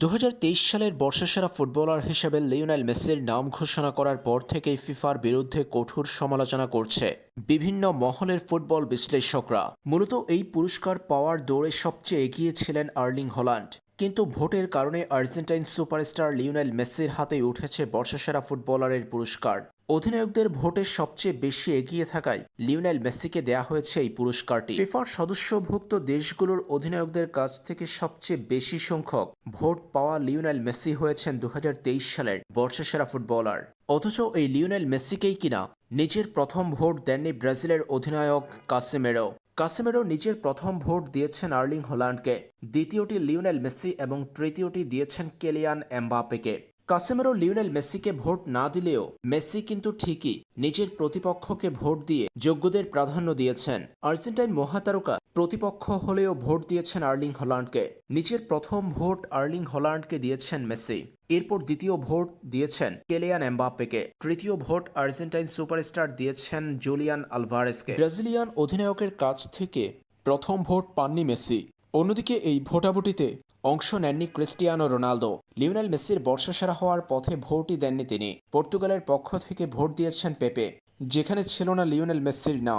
দু হাজার তেইশ সালের বর্ষসেরা ফুটবলার হিসেবে লিওনেল মেসির নাম ঘোষণা করার পর থেকেই ফিফার বিরুদ্ধে কঠোর সমালোচনা করছে বিভিন্ন মহলের ফুটবল বিশ্লেষকরা। মূলত এই পুরস্কার পাওয়ার দৌড়ে সবচেয়ে এগিয়ে ছিলেন আর্লিং হল্যান্ড। কিন্তু ভোটের কারণে আর্জেন্টাইন সুপারস্টার লিওনেল মেসির হাতেই উঠেছে বর্ষসেরা ফুটবলারের পুরস্কার। অধিনায়কদের ভোটে সবচেয়ে বেশি এগিয়ে থাকায় লিওনেল মেসিকে দেয়া হয়েছে এই পুরস্কারটি। ফিফার সদস্যভুক্ত দেশগুলোর অধিনায়কদের কাছ থেকে সবচেয়ে বেশি সংখ্যক ভোট পাওয়া লিওনেল মেসি হয়েছেন দু হাজার তেইশ সালের বর্ষসেরা ফুটবলার। অথচ এই লিওনেল মেসিকেই কিনা নিজের প্রথম ভোট দেননি ব্রাজিলের অধিনায়ক কাসেমেরো। কাসেমেরো নিজের প্রথম ভোট দিয়েছেন আর্লিং হল্যান্ডকে, দ্বিতীয়টি লিওনেল মেসি এবং তৃতীয়টি দিয়েছেন কেলিয়ান এমবাপেকে কাসেমেরো লিওনেল মেসিকে ভোট না দিলেও মেসি কিন্তু ঠিকই নিজের প্রতিপক্ষকে ভোট দিয়ে যোগ্যদের প্রাধান্য দিয়েছেন। আর্জেন্টাইন মহাতারকা প্রতিপক্ষ হলেও ভোট দিয়েছেন আর্লিং হল্যান্ডকে। নিজের প্রথম ভোট আর্লিং হল্যান্ডকে দিয়েছেন মেসি। এরপর দ্বিতীয় ভোট দিয়েছেন কেলিয়ান এমবাপ্পেকে। তৃতীয় ভোট আর্জেন্টাইন সুপারস্টার দিয়েছেন জুলিয়ান আলভারেসকে। ব্রাজিলিয়ান অধিনায়কের কাছ থেকে প্রথম ভোট পাননি মেসি। অন্যদিকে এই ভোটাভুটিতে অংশ নেননি ক্রিস্টিয়ানো রোনালদো। লিওনেল মেসির বর্ষসেরা হওয়ার পথে ভোটই দেননি তিনি। পর্তুগালের পক্ষ থেকে ভোট দিয়েছেন পেপে, যেখানে ছিল না লিওনেল মেসির নাম।